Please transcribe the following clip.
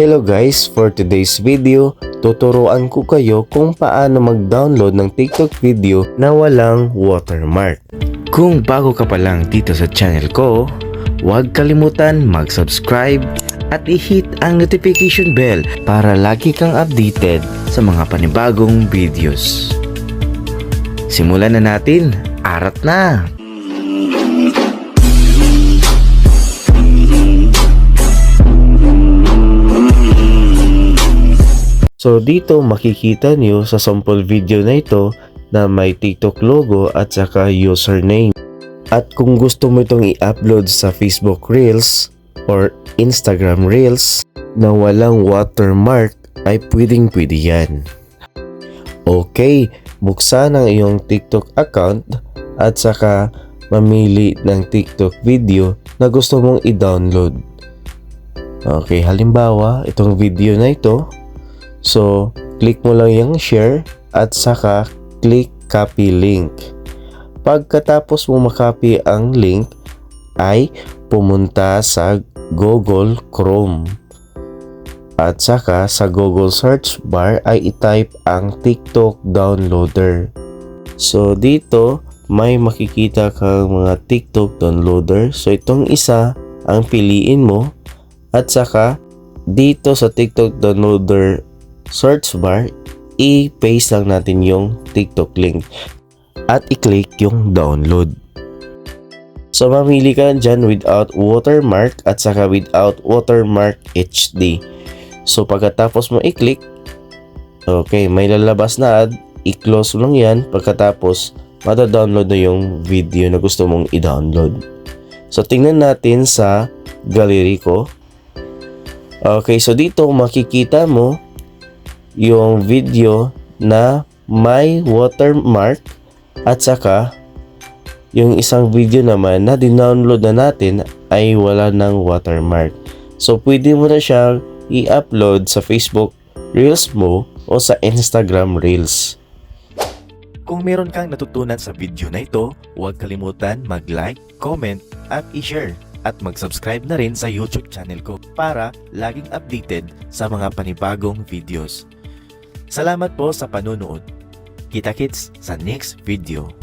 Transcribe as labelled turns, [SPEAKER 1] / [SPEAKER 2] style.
[SPEAKER 1] Hello guys, for today's video, tuturuan ko kayo kung paano mag-download ng TikTok video na walang watermark. Kung bago ka pa lang dito sa channel ko, huwag kalimutan mag-subscribe at i-hit ang notification bell para lagi kang updated sa mga panibagong videos. Simulan na natin, arat na! So dito makikita nyo sa sample video na ito na may TikTok logo at saka username. At kung gusto mo itong i-upload sa Facebook Reels or Instagram Reels na walang watermark ay pwedeng pwede yan. Okay, buksan ang iyong TikTok account at saka mamili ng TikTok video na gusto mong i-download. Okay, halimbawa, itong video na ito, So, click mo lang yung share at saka click copy link. Pagkatapos mo makopy ang link, ay pumunta sa Google Chrome. At saka sa Google search bar ay itype ang TikTok downloader. So dito may makikita kang mga TikTok downloader. So itong isa ang piliin mo at saka dito sa TikTok downloader search bar, i-paste lang natin yung TikTok link at i-click yung download. So mamili ka dyan without watermark at saka without watermark HD. So pagkatapos mo i-click, okay, may lalabas na ad, i-close lang yan pagkatapos mata-download na yung video na gusto mong i-download. So tingnan natin sa gallery ko. Okay, so dito makikita mo yung video na may watermark at saka yung isang video naman na dinownload na natin ay wala ng watermark. So pwede mo na siyang i-upload sa Facebook Reels mo o sa Instagram Reels.
[SPEAKER 2] Kung meron kang natutunan sa video na ito, huwag kalimutan mag-like, comment, at i-share. At mag-subscribe na rin sa YouTube channel ko para laging updated sa mga panibagong videos. Salamat po sa panunood. Kita-kits sa next video.